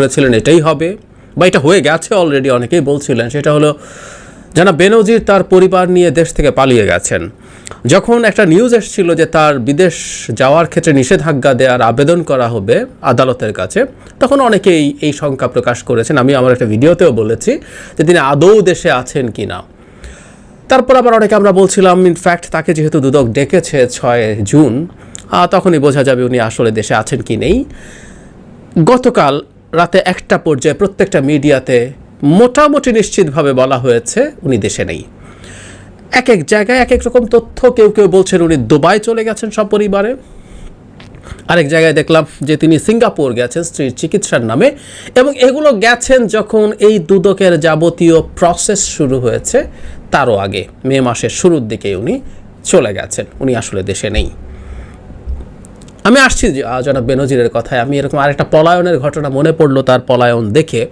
করেছিলেন, এটাই হবে। বা এটা হয়ে গেছে অলরেডি অনেকেই বলছিলেন, সেটা হলো জানা বেনজির তার পরিবার নিয়ে দেশ থেকে পালিয়ে গেছেন। যখন একটা নিউজ এসেছিল যে তার বিদেশ যাওয়ার ক্ষেত্রে নিষেধাজ্ঞা দেওয়ার আবেদন করা হবে আদালতের কাছে, তখন অনেকেই এই শঙ্কা প্রকাশ করেছেন। আমি আমার একটা ভিডিওতেও বলেছি যে তিনি আদৌ দেশে আছেন কি না তারপর আবার অনেকে আমরা বলছিলাম ইনফ্যাক্ট তাকে যেহেতু দুদক ডেকেছে ছয় জুন তখনই বোঝা যাবে উনি আসলে দেশে আছেন কি নেই। গতকাল রাতে একটা পর্যায়ে প্রত্যেকটা মিডিয়াতে মোটামুটি নিশ্চিতভাবে বলা হয়েছে উনি দেশে নেই। এক এক জায়গায় এক এক রকম তথ্য, কেউ কেউ বলছেন উনি দুবাই চলে গেছেন সপরিবারে আরেক জায়গায় দেখলাম যে তিনি সিঙ্গাপুর গেছেন স্ত্রীর চিকিৎসার নামে এবং এগুলো গেছেন যখন এই দুদকের যাবতীয় প্রসেস শুরু হয়েছে, তারও আগে মে মাসের শুরুর দিকে উনি চলে গেছেন। উনি আসলে দেশে নেই। আমি আসছি জনাব বেনজিরের কথায়। আমি এরকম আরেকটা পলায়নের ঘটনা মনে পড়ল তার পলায়ন দেখে।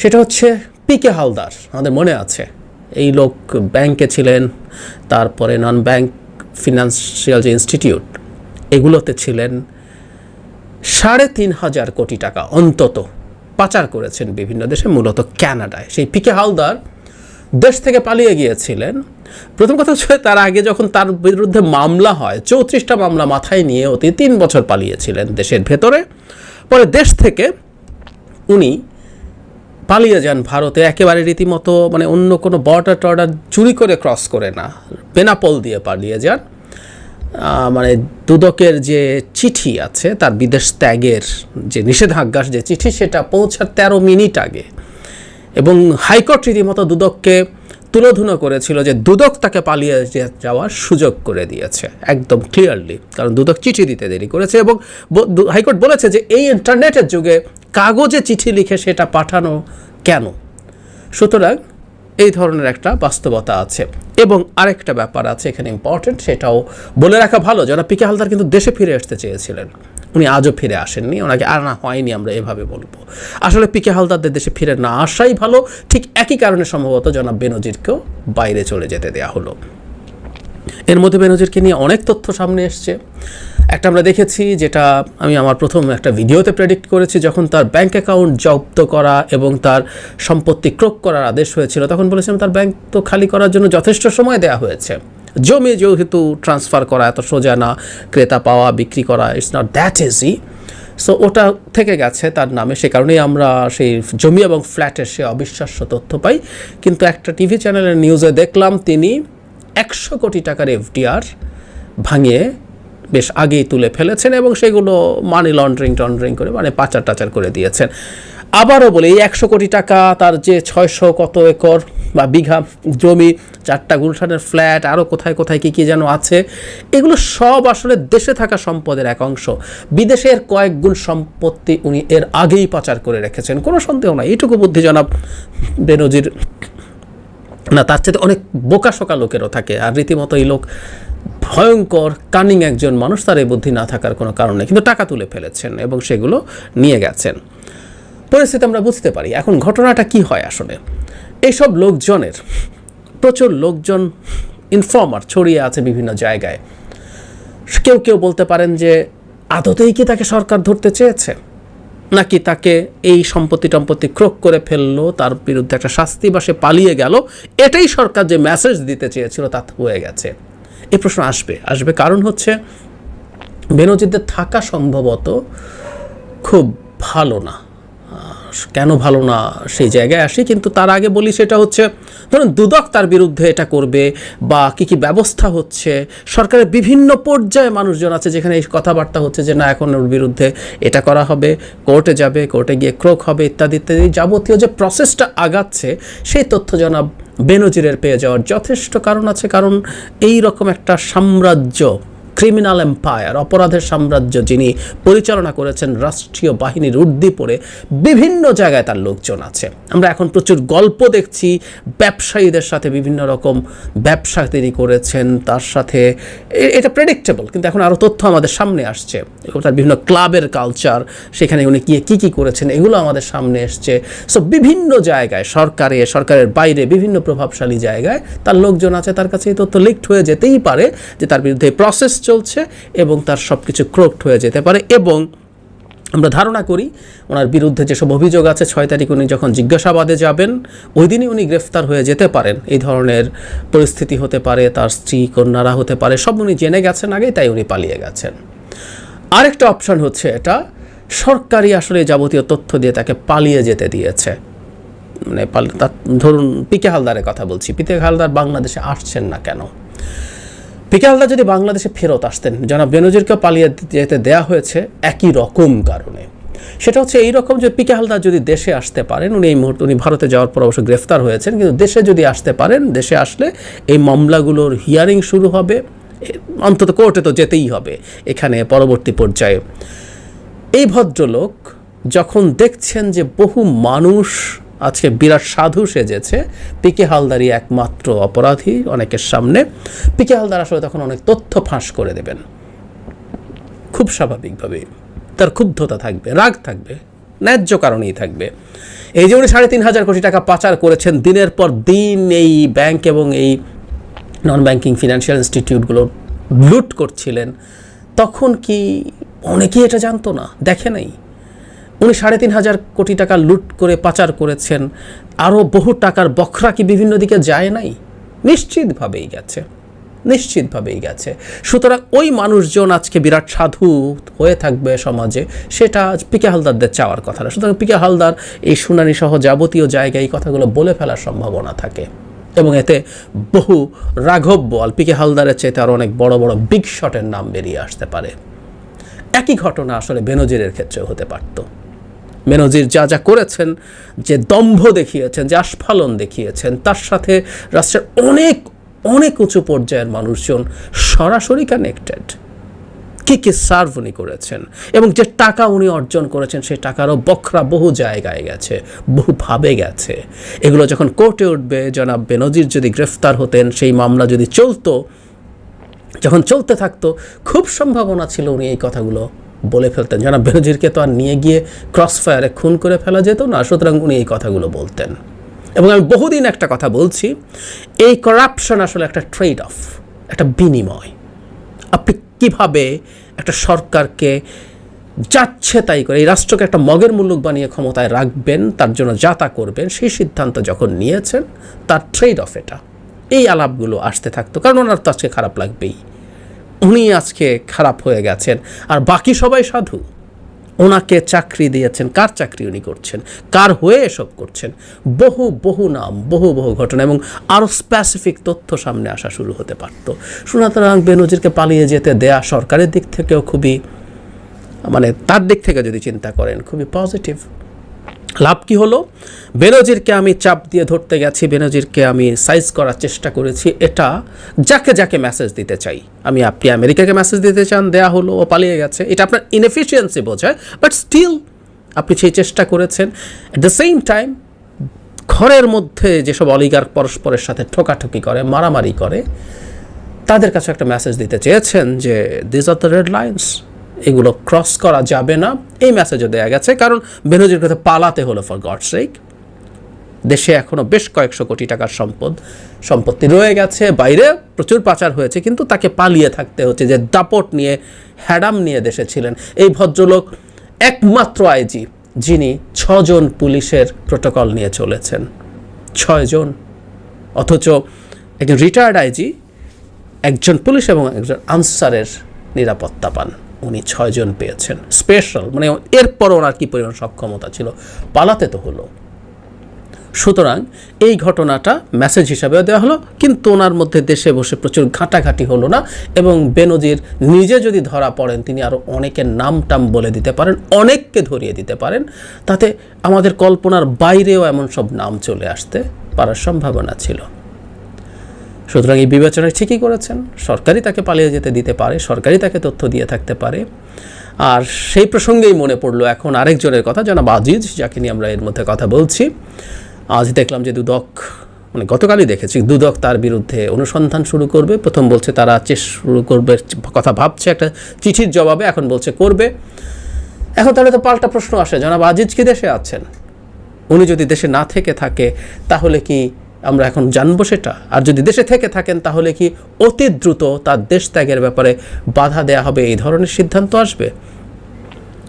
সেটা হচ্ছে পিকে হালদার, আমাদের মনে আছে। এই লোক ব্যাংকে ছিলেন, তারপরে নন ব্যাংক ফিনান্সিয়াল যে ইনস্টিটিউট এগুলোতে ছিলেন। সাড়ে তিন হাজার কোটি টাকা অন্তত পাচার করেছেন বিভিন্ন দেশে, মূলত কানাডায়। সেই পিকে হালদার দেশ থেকে পালিয়ে গিয়েছিলেন। প্রথম কথা হচ্ছে তার আগে যখন তার বিরুদ্ধে মামলা হয়, চৌত্রিশটা মামলা মাথায় নিয়ে অতি তিন বছর পালিয়েছিলেন দেশের ভেতরে। পরে দেশ থেকে উনি পালিয়ে যান ভারতে, একেবারে রীতিমতো মানে অন্য কোনো বর্ডার টর্ডার চুরি করে ক্রস করে না, বেনাপোল দিয়ে পালিয়ে যান। মানে দুদকের যে চিঠি আছে, তার বিদেশ ত্যাগের যে নিষেধাজ্ঞার যে চিঠি, সেটা পৌঁছার তেরো মিনিট আগে এবং হাইকোর্ট রীতিমতো দুদককে তুলোধুনো করেছিল যে দুদক তাকে পালিয়ে যাওয়ার সুযোগ করে দিয়েছে, একদম ক্লিয়ারলি কারণ দুদক চিঠি দিতে দেরি করেছে এবং হাইকোর্ট বলেছে যে এই ইন্টারনেটের যুগে কাগজে চিঠি লিখে সেটা পাঠানো কেন? সুতরাং এই ধরনের একটা বাস্তবতা আছে এবং আরেকটা ব্যাপার আছে এখানে ইম্পর্টেন্ট সেটাও বলে রাখা ভালো। যারা পিকে হালদার কিন্তু দেশে ফিরে আসতে চেয়েছিলেন। উনি আজও ফিরে আসেননি, ওনাকে আনা হয়নি আমরা এভাবে বলব। আসলে পিকে হালদারদের দেশে ফিরে না আসাই ভালো, ঠিক একই কারণে সম্ভবত জনাব বেনজিরকেও বাইরে চলে যেতে দেয়া হলো। এর মধ্যে বেনজিরকে নিয়ে অনেক তথ্য সামনে এসছে। একটা আমরা দেখেছি যেটা আমি আমার প্রথম একটা ভিডিওতে প্রেডিক্ট করেছি, যখন তার ব্যাংক অ্যাকাউন্ট জব্দ করা এবং তার সম্পত্তি ক্রোক করার আদেশ হয়েছিল, তখন বলেছিলাম তার ব্যাংক তো খালি করার জন্য যথেষ্ট সময় দেওয়া হয়েছে। জমি যেহেতু ট্রান্সফার করা এত সোজা না, ক্রেতা পাওয়া, বিক্রি করা it's not that easy so ওটা থেকে গেছে তার নামে, সে কারণেই আমরা সেই জমি এবং ফ্ল্যাটের সে অবিশ্বাস্য তথ্য পাই। কিন্তু একটা টিভি চ্যানেলের নিউজে দেখলাম, তিনি একশো কোটি টাকার এফডিআর ভাঙিয়ে বেশ আগেই তুলে ফেলেছেন এবং সেগুলো মানি লন্ড্রিং টন্ড্রিং করে মানে পাচার টাচার করে দিয়েছেন। আবারও বলি, এই একশো কোটি টাকা তার যে ছয়শো কত একর বা বিঘা জমি, চারটা গুলশানের ফ্ল্যাট আরও কোথায় কোথায় কী কী যেন আছে, এগুলো সব আসলে দেশে থাকা সম্পদের এক অংশ। বিদেশের কয়েক গুণ সম্পত্তি উনি এর আগেই পাচার করে রেখেছেন। কোনো সন্দেহ নাই। এইটুকু বুদ্ধি জনাব বেনজির। না, তার চেয়ে অনেক বোকাশোকা লোকেরও থাকে। আর রীতিমতো এই লোক ভয়ঙ্কর কানিং একজন মানুষ, তার এই বুদ্ধি না থাকার কোনো কারণ নেই। কিন্তু টাকা তুলে ফেলেছেন এবং সেগুলো নিয়ে গেছেন। পরিস্থিতি আমরা বুঝতে পারি। এখন ঘটনাটা কি হয় আসলে? এইসব লোকজনের, প্রচুর লোকজন ইনফর্মার ছড়িয়ে আছে বিভিন্ন জায়গায়। কেউ কেউ বলতে পারেন যে, আদতেই কি তাকে সরকার ধরতে চেয়েছে? নাকি তাকে এই সম্পত্তি টম্পত্তি ক্রোক করে ফেলল, তার বিরুদ্ধে একটা শাস্তি বা সে পালিয়ে গেল? এটাই সরকার যে মেসেজ দিতে চেয়েছিল, তা হয়ে গেছে। এই প্রশ্ন আসবে। আসবে কারণ হচ্ছে বেনজিরদের থাকা সম্ভবত খুব ভালো না। কেন ভালো না সেই জায়গায় আসি, কিন্তু তার আগে বলি সেটা হচ্ছে, ধরুন দুদক তার বিরুদ্ধে এটা করবে বা কী কী ব্যবস্থা হচ্ছে, সরকারের বিভিন্ন পর্যায়ে মানুষজন আছে যেখানে এই কথাবার্তা হচ্ছে যে না, এখন ওর বিরুদ্ধে এটা করা হবে, কোর্টে যাবে, কোর্টে গিয়ে ক্রোক হবে, ইত্যাদি ইত্যাদি যাবতীয় যে প্রসেসটা আগাচ্ছে, সেই তথ্য জনাব বেনজিরের পেয়ে যাওয়ার যথেষ্ট কারণ আছে, কারণ এই রকম একটা সাম্রাজ্য ক্রিমিনাল এম্পায়ার, অপরাধের সাম্রাজ্য যিনি পরিচালনা করেছেন রাষ্ট্রীয় বাহিনীর উর্দি পড়ে বিভিন্ন জায়গায় তার লোকজন আছে। আমরা এখন প্রচুর গল্প দেখছি, ব্যবসায়ীদের সাথে বিভিন্ন রকম ব্যবসা তিনি করেছেন, তার সাথে এটা প্রেডিক্টেবল কিন্তু এখন আরও তথ্য আমাদের সামনে আসছে। তার বিভিন্ন ক্লাবের কালচার সেখানে উনি গিয়ে কী কী করেছেন, এগুলো আমাদের সামনে এসছে। সো বিভিন্ন জায়গায়, সরকারে, সরকারের বাইরে বিভিন্ন প্রভাবশালী জায়গায় তার লোকজন আছে, তার কাছে এই তথ্য লিকড হয়ে যেতেই পারে যে তার বিরুদ্ধে প্রসেস চলছে এবং তার সব কিছু ক্রোকড হয়ে যেতে পারে এবং আমরা ধারণা করি ওনার বিরুদ্ধে যেসব অভিযোগ আছে, ছয় তারিখ উনি যখন জিজ্ঞাসাবাদে যাবেন, ওই দিনই উনি গ্রেফতার হয়ে যেতে পারেন। এই ধরনের পরিস্থিতি হতে পারে, তার স্ত্রী, কন্যারা হতে পারে, সব উনি জেনে গেছেন আগেই, তাই উনি পালিয়ে গেছেন। আরেকটা অপশন হচ্ছে এটা সরকারি আসলে যাবতীয় তথ্য দিয়ে তাকে পালিয়ে যেতে দিয়েছে। মানে ধরুন, পিকে হালদারের কথা বলছি, পিকে হালদার বাংলাদেশে আসছেন না কেন? পিকে হালদার যদি বাংলাদেশে ফেরত আসতেন, জনাব বেনজিরকেও পালিয়ে যেতে দেয়া হয়েছে একই রকম কারণে। সেটা হচ্ছে এই রকম যে পিকে হালদার যদি দেশে আসতে পারেন, উনি এই মুহূর্তে, উনি ভারতে যাওয়ার পর অবশ্য গ্রেফতার হয়েছেন, কিন্তু দেশে যদি আসতে পারেন, দেশে আসলে এই মামলাগুলোর হিয়ারিং শুরু হবে অন্তত কোর্টে তো যেতেই হবে এখানে পরবর্তী পর্যায়ে। এই ভদ্রলোক যখন দেখছেন যে বহু মানুষ আজকে বিরাট সাধু সেজেছে। পিকে হালদারই একমাত্র অপরাধী অনেকের সামনে। পিকে হালদার আসলে তখন অনেক তথ্য ফাঁস করে দেবেন। খুব স্বাভাবিকভাবে তার ক্ষুব্ধতা থাকবে, রাগ থাকবে, ন্যায্য কারণেই থাকবে। এই যে উনি সাড়ে তিন হাজার কোটি টাকা পাচার করেছেন, দিনের পর দিন এই ব্যাংক এবং এই নন ব্যাংকিং ফিনান্সিয়াল ইনস্টিটিউটগুলো লুট করছিলেন। তখন কি অনেকেই এটা জানতো না? দেখে নাই? উনি সাড়ে তিন হাজার কোটি টাকা লুট করে পাচার করেছেন। আরও বহু টাকার বখরা কি বিভিন্ন দিকে যায় নাই? নিশ্চিতভাবেই গেছে। নিশ্চিতভাবেই গেছে। সুতরাং ওই মানুষজন আজকে বিরাট সাধু হয়ে থাকবে সমাজে, সেটা আজ পিকে হালদারদের চাওয়ার কথা না। সুতরাং পিকে হালদার এই শুনানি সহ যাবতীয় জায়গায় এই কথাগুলো বলে ফেলার সম্ভাবনা থাকে। এবং এতে বহু রাঘব বল পিকে হালদারের চেয়ে আরও অনেক বড় বড় বিগ শটের নাম বেরিয়ে আসতে পারে। একই ঘটনা আসলে বেনজিরের ক্ষেত্রেও হতে পারত। বেনজির যা যা করেছেন, যে দম্ভ দেখিয়েছেন, যে আস্ফালন দেখিয়েছেন, তার সাথে রাষ্ট্রের অনেক অনেক উঁচু পর্যায়ের মানুষজন সরাসরি কানেক্টেড কি কী সার্ভ উনি করেছেন এবং যে টাকা উনি অর্জন করেছেন, সেই টাকারও বখরা বহু জায়গায় গেছে, বহুভাবে গেছে। এগুলো যখন কোর্টে উঠবে, জনাব বেনজির যদি গ্রেফতার হতেন, সেই মামলা যদি চলতো, যখন চলতে থাকতো, খুব সম্ভাবনা ছিল উনি এই কথাগুলো বলে ফেলতেন। জনাব বেনজিরকে তো আর নিয়ে গিয়ে ক্রস ফায়ারে খুন করে ফেলা যেত না, সুতরাং উনি এই কথাগুলো বলতেন। এবং আমি বহুদিন একটা কথা বলছি, এই করাপশন আসলে একটা ট্রেড অফ একটা বিনিময়। আপনি কীভাবে একটা সরকারকে যাচ্ছে তাই করে, এই রাষ্ট্রকে একটা মগের মুল্লুক বানিয়ে ক্ষমতায় রাখবেন, তার জন্য যা তা করবেন, সেই সিদ্ধান্ত যখন নিয়েছেন, তার ট্রেড অফ এটা। এই আলাপগুলো আসতে থাকতো, কারণ ওনার তো আজকে খারাপ লাগবেই। উনি আজকে খারাপ হয়ে গেছেন। আর বাকি সবাই সাধু। ওনাকে চাকরি দিয়েছেন। কার চাকরি উনি করছেন? কার হয়ে এসব করছেন? বহু বহু নাম, বহু বহু ঘটনা এবং আরও স্পেসিফিক তথ্য সামনে আসা শুরু হতে পারতো। সুতরাং বেনজিরকে পালিয়ে যেতে দেয়া সরকারের দিক থেকেও খুবই মানে তার দিক থেকে যদি চিন্তা করেন, খুবই পজিটিভ লাভ কি হলো? বেনজিরকে আমি চাপ দিয়ে ধরতে গেছি, বেনজিরকে আমি সাইজ করার চেষ্টা করেছি। এটা যাকে যাকে মেসেজ দিতে চাই। আমি আপনি আমেরিকাকে মেসেজ দিতে চান, দেয়া হলো, ও পালিয়ে গেছে। এটা আপনার ইনএফিসিয়েন্সি বোঝায় বাট স্টিল আপনি সেই চেষ্টা করেছেন। অ্যাট দ্য সেম টাইম ঘরের মধ্যে যেসব অলিগার পরস্পরের সাথে ঠোকাঠুকি করে, মারামারি করে, তাদের কাছে একটা মেসেজ দিতে চেয়েছেন যে this are the red lines এগুলো ক্রস করা যাবে না। এই মেসেজও দেওয়া গেছে, কারণ বেনজির কথা পালাতে হলো ফর গড সেক দেশে এখনও বেশ কয়েকশো কোটি টাকার সম্পদ, সম্পত্তি রয়ে গেছে, বাইরে প্রচুর পাচার হয়েছে, কিন্তু তাকে পালিয়ে থাকতে হচ্ছে যে দাপট নিয়ে, হ্যাডাম নিয়ে দেশে ছিলেন। এই ভদ্রলোক একমাত্র আইজি, যিনি ছজন পুলিশের প্রোটোকল নিয়ে চলেছেন। ছয়জন। অথচ একজন রিটায়ার্ড আইজি, একজন পুলিশ এবং একজন আনসারের নিরাপত্তা পান। উনি ছয়জন পেয়েছেন। স্পেশাল মানে এরপর ওনার কী পরিমাণ সক্ষমতা ছিল, পালাতে তো হলো। সুতরাং এই ঘটনাটা মেসেজ হিসাবেও দেওয়া হলো, কিন্তু ওনার মধ্যে দেশে বসে প্রচুর ঘাঁটাঘাঁটি হলো না, এবং বেনজির নিজে যদি ধরা পড়েন, তিনি আরও অনেকের নাম টাম বলে দিতে পারেন, অনেককে ধরিয়ে দিতে পারেন, তাতে আমাদের কল্পনার বাইরেও এমন সব নাম চলে আসতে পারার সম্ভাবনা ছিল। সুতরাং এই বিবেচনায় ঠিকই করেছেন, সরকারই তাকে পালিয়ে যেতে দিতে পারে, সরকারই তাকে তথ্য দিয়ে থাকতে পারে। আর সেই প্রসঙ্গেই মনে পড়ল এখন আরেকজনের কথা, জনাব আজিজ, যাকে নিয়ে আমরা এর মধ্যে কথা বলছি। আজ দেখলাম যে দুদক মানে গতকালই দেখেছি, দুদক তার বিরুদ্ধে অনুসন্ধান শুরু করবে। প্রথম বলছে তারা চেষ্টা শুরু করবে, কথা ভাবছে, একটা চিঠির জবাবে এখন বলছে করবে। এখন তাহলে তো পাল্টা প্রশ্ন আসে, জনাব আজিজ কি দেশে আছেন? উনি যদি দেশে না থেকে থাকে, তাহলে কি আমরা এখন জানব সেটা। আর যদি দেশে থেকে থাকেন, তাহলে কি অতি দ্রুত তার দেশ ত্যাগের ব্যাপারে বাধা দেয়া হবে? এই ধরনের সিদ্ধান্ত আসবে।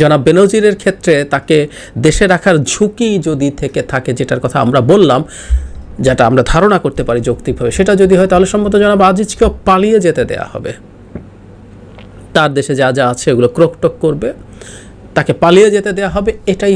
জনাব বেনজিরের ক্ষেত্রে তাকে দেশে রাখার ঝুঁকি যদি থেকে থাকে, যেটার কথা আমরা বললাম, যেটা আমরা ধারণা করতে পারি যৌক্তিকভাবে, সেটা যদি হয়, তাহলে সম্ভবত জনাব আজিজকেও পালিয়ে যেতে দেয়া হবে। তার দেশে যা যা আছে ওগুলো ক্রোকটক করবে। তাকে পালিয়ে যেতে দেয়া হবে, এটাই